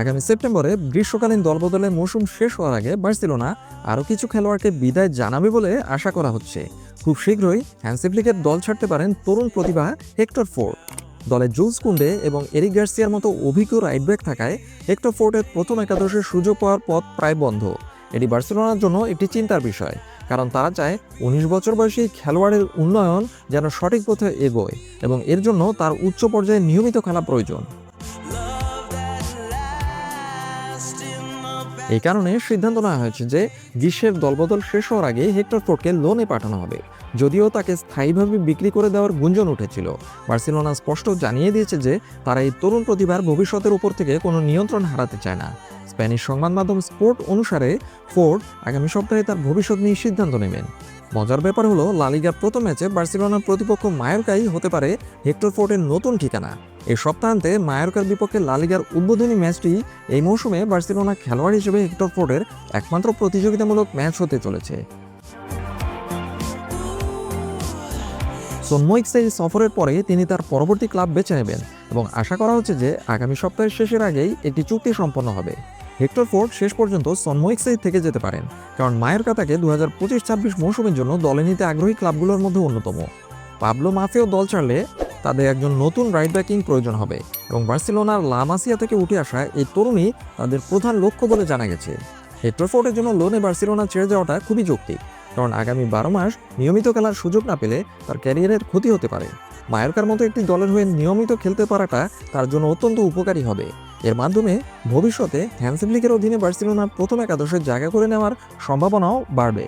আগামী সেপ্টেম্বরে গ্রীষ্মকালীন দলবদলের মৌসুম শেষ হওয়ার আগে বার্সেলোনা আরও কিছু খেলোয়াড়কে বিদায় জানাবে বলে আশা করা হচ্ছে। খুব শীঘ্রই হ্যান্সিফ্লিকের দল ছাড়তে পারেন তরুণ প্রতিভা হেক্টর ফোর্ড। দলে জুলস কুন্ডে এবং এরিক গার্সিয়ার মতো অভিজ্ঞ রাইটব্যাক থাকায় হেক্টর ফোর্ডের প্রথম একাদশের সুযোগ পাওয়ার পথ প্রায় বন্ধ। এটি বার্সেলোনার জন্য একটি চিন্তার বিষয়, কারণ তারা চায় উনিশ বছর বয়সী খেলোয়াড়ের উন্নয়ন যেন সঠিক পথে এগোয় এবং এর জন্য তার উচ্চ পর্যায়ে নিয়মিত খেলা প্রয়োজন। এই কারণে সিদ্ধান্ত নেওয়া হয়েছে যে গ্রীষ্মের দলবদল শেষ হওয়ার আগে হেক্টর ফোর্ডকে লোনে পাঠানো হবে। যদিও তাকে স্থায়ীভাবে বিক্রি করে দেওয়ার গুঞ্জন উঠেছিল। বার্সেলোনা স্পষ্ট জানিয়ে দিয়েছে যে তারা এই তরুণ প্রতিভার ভবিষ্যতের উপর থেকে কোনো নিয়ন্ত্রণ হারাতে চায় না। স্প্যানিশ সংবাদ মাধ্যম স্পোর্ট অনুসারে ফোর্ড আগামী সপ্তাহে তার ভবিষ্যৎ নিয়ে সিদ্ধান্ত নেবেন। মজার ব্যাপার হলো লালিগার প্রথম ম্যাচে বার্সেলোনার প্রতিপক্ষ মায়োরকাই হতে পারে হেক্টর ফোর্টের নতুন ঠিকানা। এই সপ্তাহান্তে মায়োরকার বিপক্ষে লালিগার উদ্বোধনী ম্যাচটি এই মৌসুমে বার্সেলোনা খেলোয়াড় হিসেবে হেক্টর ফোর্ডের একমাত্র প্রতিযোগিতামূলক ম্যাচ হতে চলেছে। সন্ময়িক সেই সফরের পরে তিনি তার পরবর্তী ক্লাব বেছে নেবেন এবং আশা করা হচ্ছে যে আগামী সপ্তাহের শেষের আগেই একটি চুক্তি সম্পন্ন হবে। হেক্টর ফোর্ড শেষ পর্যন্ত সন্ময়িক সেই থেকে যেতে পারেন, কারণ মায়ের কাতাকে দু হাজার পঁচিশ ছাব্বিশ মৌসুমের জন্য দলে নিতে আগ্রহী ক্লাবগুলোর মধ্যে অন্যতম। পাবলো মাফেও দল ছাড়লে তাদের একজন নতুন রাইট ব্যাকিং প্রয়োজন হবে এবং বার্সেলোনার লামাসিয়া থেকে উঠে আসা এই তরুণী তাদের প্রধান লক্ষ্য বলে জানা গেছে। হেক্টর ফোর্ডের জন্য লোনে বার্সেলোনা ছেড়ে যাওয়াটা খুবই যৌক্তিক, কারণ আগামী বারো মাস নিয়মিত খেলার সুযোগ না পেলে তার ক্যারিয়ারের ক্ষতি হতে পারে। মায়োরকার মতো একটি দলের হয়ে নিয়মিত খেলতে পারাটা তার জন্য অত্যন্ত উপকারী হবে। এর মাধ্যমে ভবিষ্যতে হ্যান্সিম অধীনে বার্সেলোনার প্রথম একাদশের জায়গা করে নেওয়ার সম্ভাবনাও বাড়বে।